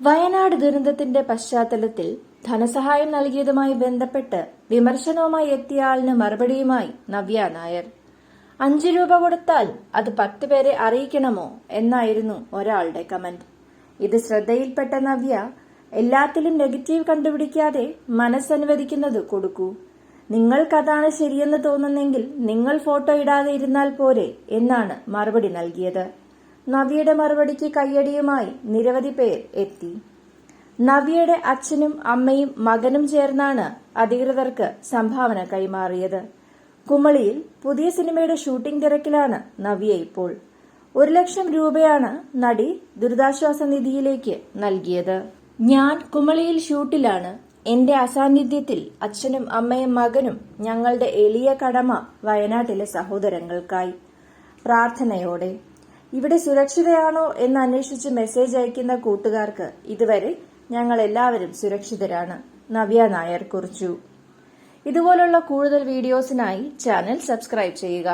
വയനാട് ദുരന്തത്തിന്റെ പശ്ചാത്തലത്തിൽ ധനസഹായം നൽകിയതുമായി ബന്ധപ്പെട്ട് വിമർശനവുമായി എത്തിയ ആളിന് മറുപടിയുമായി നവ്യ നായർ. അഞ്ചു രൂപ കൊടുത്താൽ അത് പത്ത് പേരെ അറിയിക്കണമോ എന്നായിരുന്നു ഒരാളുടെ കമന്റ്. ഇത് ശ്രദ്ധയിൽപ്പെട്ട നവ്യ എല്ലാത്തിലും നെഗറ്റീവ് കണ്ടുപിടിക്കാതെ മനസ്സനുവദിക്കുന്നത് കൊടുക്കൂ. നിങ്ങൾക്കതാണ് ശരിയെന്ന് തോന്നുന്നെങ്കിൽ നിങ്ങൾ ഫോട്ടോ ഇടാതെ ഇരുന്നാൽ പോരെ എന്നാണ് മറുപടി നൽകിയത്. നവ്യയുടെ മറുപടിക്ക് കയ്യടിയുമായി നിരവധി പേർ എത്തി. നവ്യയുടെ അച്ഛനും അമ്മയും മകനും ചേർന്നാണ് അധികൃതർക്ക് സംഭാവന കൈമാറിയത്. കുമളിയിൽ പുതിയ സിനിമയുടെ ഷൂട്ടിംഗ് തിരക്കിലാണ് നവ്യ ഇപ്പോൾ. ഒരു ലക്ഷം രൂപയാണ് നടി ദുരിതാശ്വാസ നിധിയിലേക്ക് നൽകിയത്. ഞാൻ കുമളിയിൽ ഷൂട്ടിലാണ്. എന്റെ അസാന്നിധ്യത്തിൽ അച്ഛനും അമ്മയും മകനും ഞങ്ങളുടെ എളിയ കടമ വയനാട്ടിലെ സഹോദരങ്ങൾക്കായി. പ്രാർത്ഥനയോടെ ഇവിടെ സുരക്ഷിതയാണോ എന്ന് അന്വേഷിച്ച് മെസ്സേജ് അയക്കുന്ന കൂട്ടുകാർക്ക് ഇതുവരെ ഞങ്ങൾ എല്ലാവരും സുരക്ഷിതരാണ്. നവ്യ നായർ കുറിച്ചു. ഇതുപോലുള്ള കൂടുതൽ വീഡിയോസിനായി ചാനൽ സബ്സ്ക്രൈബ് ചെയ്യുക.